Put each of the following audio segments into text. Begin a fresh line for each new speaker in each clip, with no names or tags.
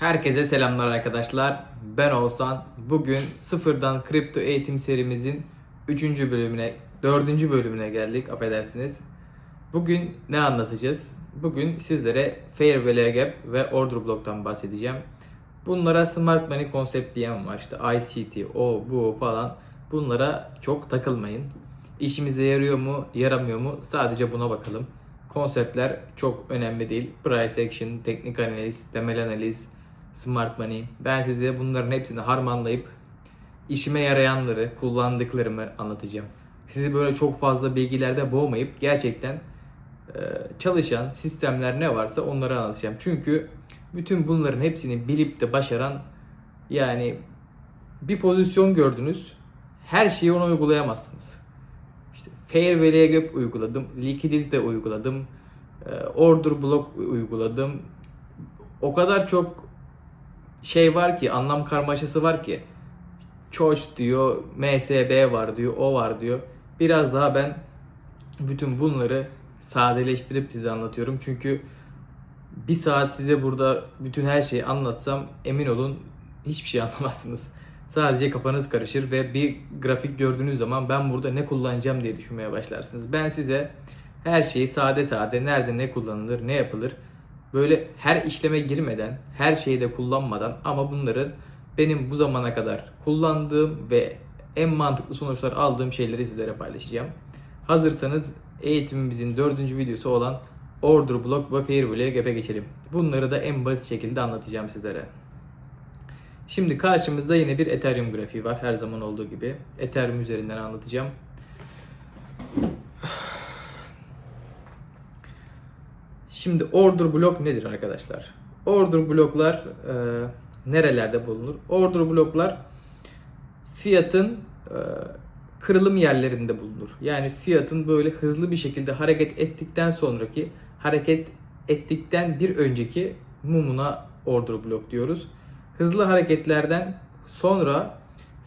Herkese selamlar arkadaşlar. Ben Oğuzhan. Bugün sıfırdan kripto eğitim serimizin 3. bölümüne, 4. bölümüne geldik. Affedersiniz. Bugün ne anlatacağız? Bugün sizlere Fair Value Gap ve Order Block'tan bahsedeceğim. Bunlara Smart Money konsept diyen var. İşte ICT, o, bu falan. Bunlara çok takılmayın. İşimize yarıyor mu, yaramıyor mu? Sadece buna bakalım. Konseptler çok önemli değil. Price action, teknik analiz, temel analiz, smart money. Ben size bunların hepsini harmanlayıp işime yarayanları, kullandıklarımı anlatacağım. Sizi böyle çok fazla bilgilerde boğmayıp gerçekten e, çalışan sistemler ne varsa onları anlatacağım. Çünkü bütün bunların hepsini bilip de başaran yani bir pozisyon gördünüz her şeyi ona uygulayamazsınız. İşte fair value gap uyguladım, liquidity de uyguladım, e, order block uyguladım. O kadar çok şey var ki, anlam karmaşası var ki. Choice diyor, MSB var diyor, o var diyor. Biraz daha ben bütün bunları sadeleştirip size anlatıyorum. Çünkü bir saat size burada bütün her şeyi anlatsam emin olun hiçbir şey anlamazsınız. Sadece kafanız karışır ve bir grafik gördüğünüz zaman ben burada ne kullanacağım diye düşünmeye başlarsınız. Ben size her şeyi sade sade nerede ne kullanılır, ne yapılır böyle her işleme girmeden, her şeyi de kullanmadan ama bunların benim bu zamana kadar kullandığım ve en mantıklı sonuçlar aldığım şeyleri sizlere paylaşacağım. Hazırsanız eğitimimizin dördüncü videosu olan Order Block ve Fair gebe geçelim. Bunları da en basit şekilde anlatacağım sizlere. Şimdi karşımızda yine bir Ethereum grafiği var her zaman olduğu gibi. Ethereum üzerinden anlatacağım. Şimdi order block nedir arkadaşlar? Order bloklar e, nerelerde bulunur? Order bloklar fiyatın e, kırılım yerlerinde bulunur. Yani fiyatın böyle hızlı bir şekilde hareket ettikten sonraki hareket ettikten bir önceki mumuna order blok diyoruz. Hızlı hareketlerden sonra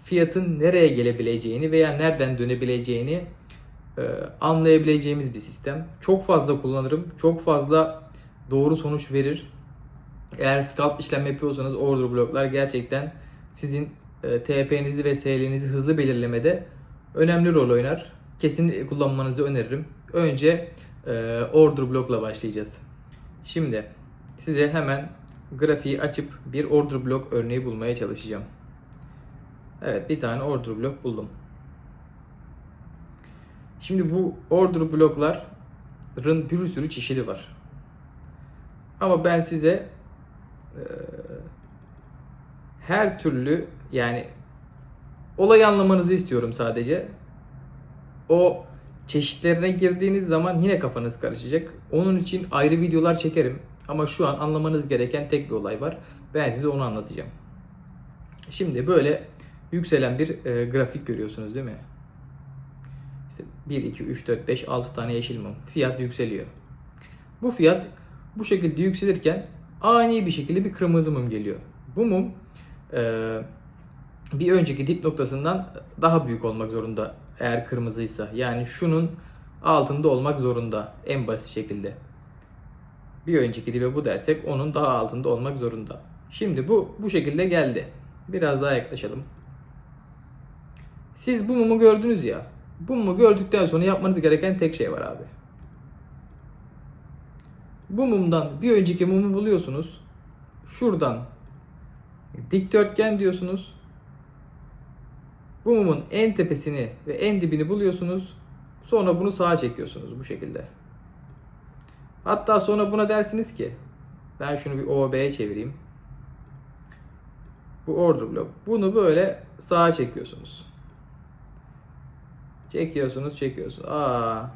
fiyatın nereye gelebileceğini veya nereden dönebileceğini anlayabileceğimiz bir sistem. Çok fazla kullanırım. Çok fazla doğru sonuç verir. Eğer scalp işlem yapıyorsanız order bloklar gerçekten sizin e, TP'nizi ve SL'nizi hızlı belirlemede önemli rol oynar. Kesinlikle kullanmanızı öneririm. Önce e, order blokla başlayacağız. Şimdi size hemen grafiği açıp bir order blok örneği bulmaya çalışacağım. Evet bir tane order blok buldum. Şimdi bu order blokların bir sürü çeşidi var. Ama ben size e, her türlü yani olayı anlamanızı istiyorum sadece. O çeşitlerine girdiğiniz zaman yine kafanız karışacak. Onun için ayrı videolar çekerim. Ama şu an anlamanız gereken tek bir olay var. Ben size onu anlatacağım. Şimdi böyle yükselen bir e, grafik görüyorsunuz değil mi? İşte 1, 2, 3, 4, 5, 6 tane yeşil mum. Fiyat yükseliyor. Bu fiyat bu şekilde yükselirken ani bir şekilde bir kırmızı mum geliyor. Bu mum e, bir önceki dip noktasından daha büyük olmak zorunda eğer kırmızıysa. Yani şunun altında olmak zorunda en basit şekilde. Bir önceki dibe bu dersek onun daha altında olmak zorunda. Şimdi bu bu şekilde geldi. Biraz daha yaklaşalım. Siz bu mumu gördünüz ya. Mumu gördükten sonra yapmanız gereken tek şey var abi. Bu mumdan bir önceki mumu buluyorsunuz. Şuradan dikdörtgen diyorsunuz. Bu mumun en tepesini ve en dibini buluyorsunuz. Sonra bunu sağa çekiyorsunuz bu şekilde. Hatta sonra buna dersiniz ki ben şunu bir OB'ye çevireyim. Bu order block. Bunu böyle sağa çekiyorsunuz. Çekiyorsunuz, çekiyorsunuz. Aa.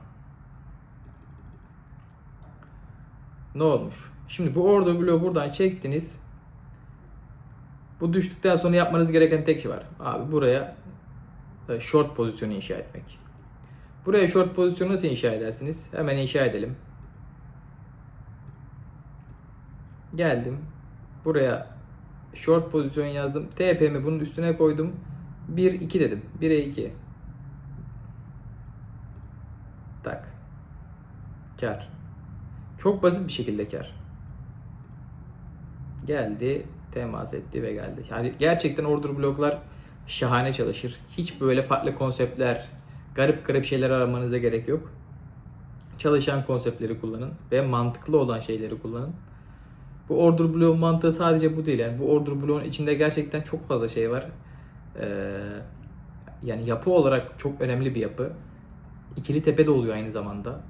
Ne olmuş? Şimdi bu order bloğu buradan çektiniz. Bu düştükten sonra yapmanız gereken tek şey var. Abi buraya e, short pozisyonu inşa etmek. Buraya short pozisyonu nasıl inşa edersiniz? Hemen inşa edelim. Geldim. Buraya short pozisyon yazdım. TP'mi bunun üstüne koydum. 1 2 dedim. 1'e 2. Kar. Çok basit bir şekilde kar. Geldi. temas etti ve geldi. Yani gerçekten order bloklar şahane çalışır. Hiç böyle farklı konseptler, garip garip şeyler aramanıza gerek yok. Çalışan konseptleri kullanın ve mantıklı olan şeyleri kullanın. Bu order bloğun mantığı sadece bu değil. Yani bu order bloğun içinde gerçekten çok fazla şey var. Ee, yani yapı olarak çok önemli bir yapı. İkili tepe de oluyor aynı zamanda.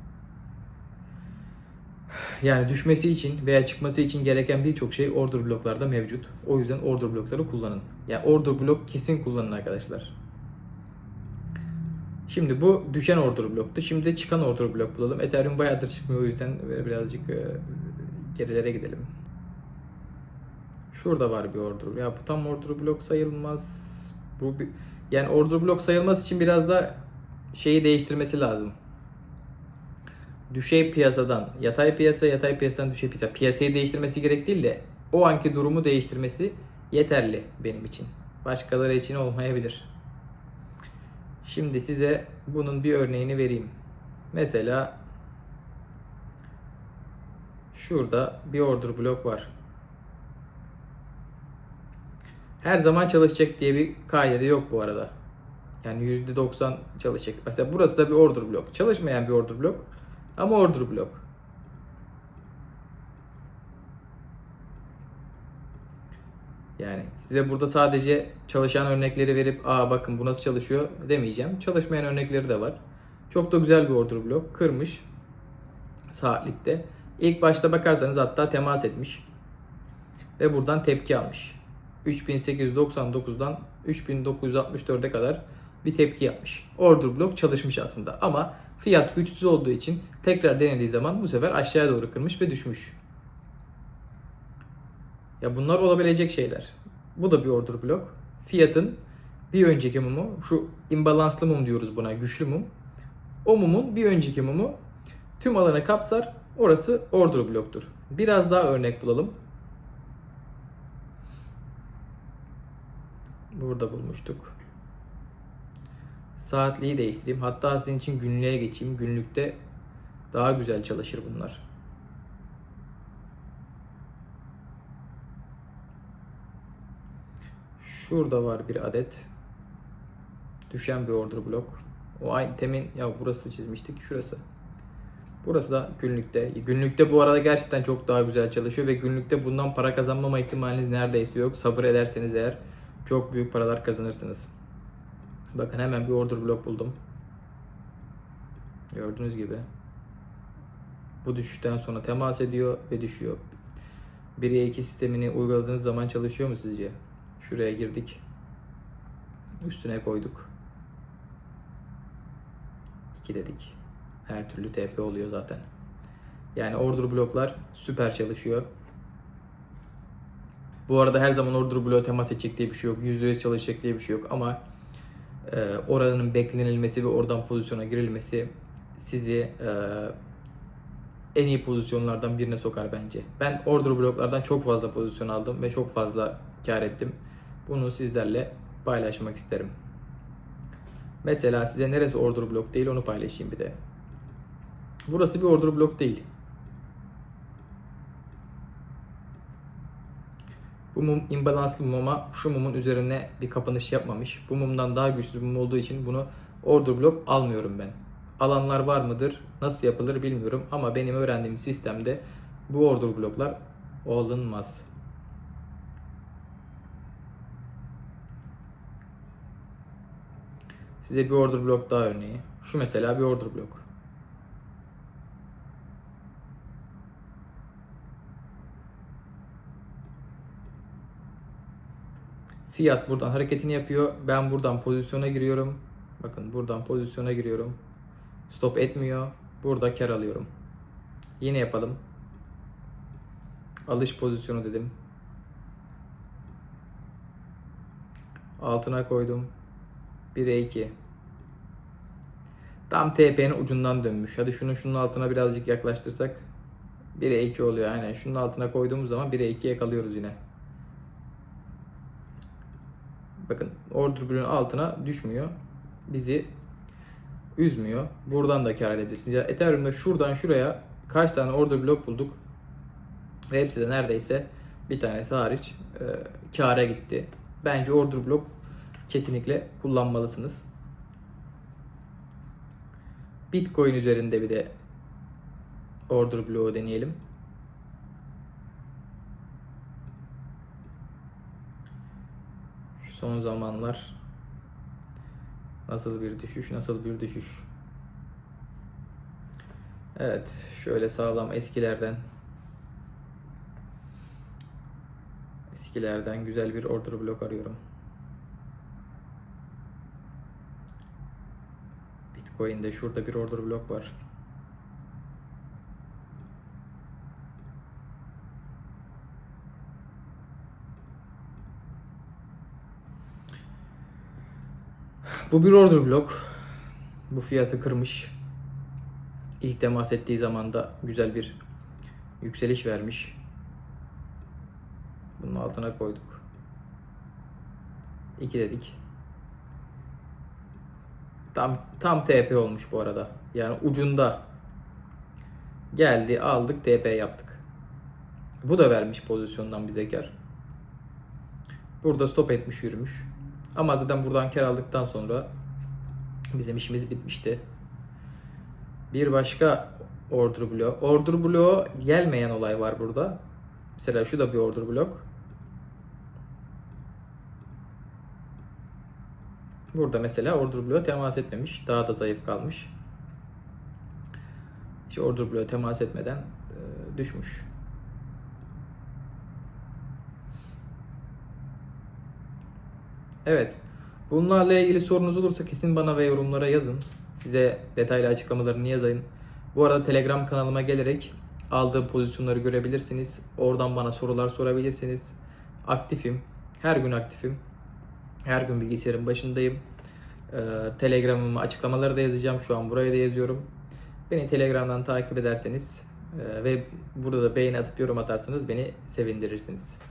Yani düşmesi için veya çıkması için gereken birçok şey order bloklarda mevcut. O yüzden order blokları kullanın. Yani order blok kesin kullanın arkadaşlar. Şimdi bu düşen order bloktu. Şimdi çıkan order blok bulalım. Ethereum bayağıdır çıkmıyor o yüzden birazcık e, gerilere gidelim. Şurada var bir order. Ya bu tam order blok sayılmaz. Bu bir, yani order blok sayılması için biraz da şeyi değiştirmesi lazım. Düşey piyasadan yatay piyasa, yatay piyasadan düşey piyasa. Piyasayı değiştirmesi gerek değil de o anki durumu değiştirmesi yeterli benim için. Başkaları için olmayabilir. Şimdi size bunun bir örneğini vereyim. Mesela şurada bir order blok var. Her zaman çalışacak diye bir kaide yok bu arada. Yani %90 çalışacak. Mesela burası da bir order blok. Çalışmayan bir order blok ama order blok. Yani size burada sadece çalışan örnekleri verip aa bakın bu nasıl çalışıyor demeyeceğim. Çalışmayan örnekleri de var. Çok da güzel bir order blok. Kırmış saatlikte. İlk başta bakarsanız hatta temas etmiş. Ve buradan tepki almış. 3899'dan 3964'e kadar bir tepki yapmış. Order blok çalışmış aslında ama fiyat güçsüz olduğu için tekrar denediği zaman bu sefer aşağıya doğru kırmış ve düşmüş. Ya bunlar olabilecek şeyler. Bu da bir order blok. Fiyatın bir önceki mumu, şu imbalanslı mum diyoruz buna, güçlü mum. O mumun bir önceki mumu tüm alanı kapsar. Orası order bloktur. Biraz daha örnek bulalım. Burada bulmuştuk. Saatliği değiştireyim. Hatta sizin için günlüğe geçeyim. Günlükte daha güzel çalışır bunlar. Şurada var bir adet. Düşen bir order blok. O aynı temin ya burası çizmiştik. Şurası. Burası da günlükte. Günlükte bu arada gerçekten çok daha güzel çalışıyor ve günlükte bundan para kazanmama ihtimaliniz neredeyse yok. Sabır ederseniz eğer çok büyük paralar kazanırsınız. Bakın hemen bir order blok buldum. Gördüğünüz gibi. Bu düşüşten sonra temas ediyor ve düşüyor. 1'e 2 sistemini uyguladığınız zaman çalışıyor mu sizce? Şuraya girdik. Üstüne koyduk. 2 dedik. Her türlü TP oluyor zaten. Yani order bloklar süper çalışıyor. Bu arada her zaman order bloğu temas edecek diye bir şey yok. %100 çalışacak diye bir şey yok ama oranın beklenilmesi ve oradan pozisyona girilmesi sizi e, en iyi pozisyonlardan birine sokar bence. Ben order bloklardan çok fazla pozisyon aldım ve çok fazla kar ettim. Bunu sizlerle paylaşmak isterim. Mesela size neresi order blok değil onu paylaşayım bir de. Burası bir order blok değil. Bu mum imbalanslı mum ama şu mumun üzerine bir kapanış yapmamış. Bu mumdan daha güçlü bir mum olduğu için bunu order blok almıyorum ben. Alanlar var mıdır? Nasıl yapılır bilmiyorum ama benim öğrendiğim sistemde bu order bloklar alınmaz. Size bir order blok daha örneği. Şu mesela bir order blok. Fiyat buradan hareketini yapıyor. Ben buradan pozisyona giriyorum. Bakın buradan pozisyona giriyorum. Stop etmiyor. Burada kar alıyorum. Yine yapalım. Alış pozisyonu dedim. Altına koydum. 1'e 2. Tam TP'nin ucundan dönmüş. Hadi şunu şunun altına birazcık yaklaştırsak 1'e 2 oluyor aynen. Şunun altına koyduğumuz zaman 1'e 2 yakalıyoruz yine. Bakın order bloğun altına düşmüyor. Bizi üzmüyor. Buradan da kar edebilirsiniz. Ya Ethereum'da şuradan şuraya kaç tane order blok bulduk. Ve hepsi de neredeyse bir tanesi hariç e, kâra gitti. Bence order block kesinlikle kullanmalısınız. Bitcoin üzerinde bir de order block'u deneyelim. Şu son zamanlar nasıl bir düşüş, nasıl bir düşüş. Evet, şöyle sağlam eskilerden eskilerden güzel bir order block arıyorum. Bitcoin'de şurada bir order block var. Bu bir order block. Bu fiyatı kırmış. İlk temas ettiği zaman da güzel bir yükseliş vermiş. Bunun altına koyduk. 2 dedik. Tam tam TP olmuş bu arada. Yani ucunda geldi, aldık, TP yaptık. Bu da vermiş pozisyondan bize kar. Burada stop etmiş, yürümüş. Ama zaten buradan kar aldıktan sonra bizim işimiz bitmişti. Bir başka order bloğu. Order bloğu gelmeyen olay var burada. Mesela şu da bir order blok. Burada mesela order bloğu temas etmemiş. Daha da zayıf kalmış. İşte order bloğu temas etmeden e, düşmüş. Evet. Bunlarla ilgili sorunuz olursa kesin bana ve yorumlara yazın. Size detaylı açıklamalarını yazayım. Bu arada Telegram kanalıma gelerek aldığım pozisyonları görebilirsiniz. Oradan bana sorular sorabilirsiniz. Aktifim. Her gün aktifim. Her gün bilgisayarın başındayım. Ee, Telegram'ımı açıklamaları da yazacağım. Şu an buraya da yazıyorum. Beni Telegram'dan takip ederseniz e, ve burada da beğeni atıp yorum atarsanız beni sevindirirsiniz.